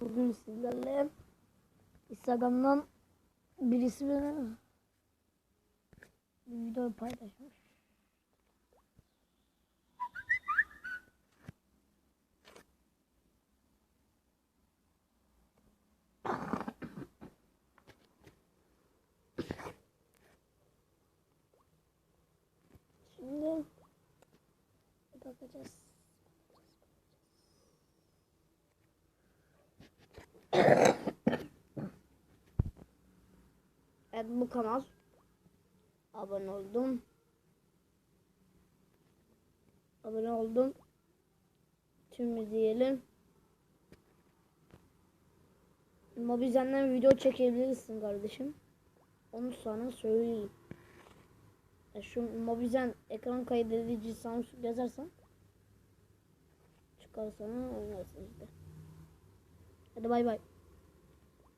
Bugün sizlerle Instagram'dan birisi bana bir video paylaşmış. Şimdi bakacağız. Evet bu kanal. Abone oldum. Abone oldum. Şimdi diyelim. Mobizen'den video çekebilirsin kardeşim. Onu sana söyleyeyim. E şu Mobizen ekran kaydedici Samsung yazarsan çıkar sana oynarsın işte. バイバイ。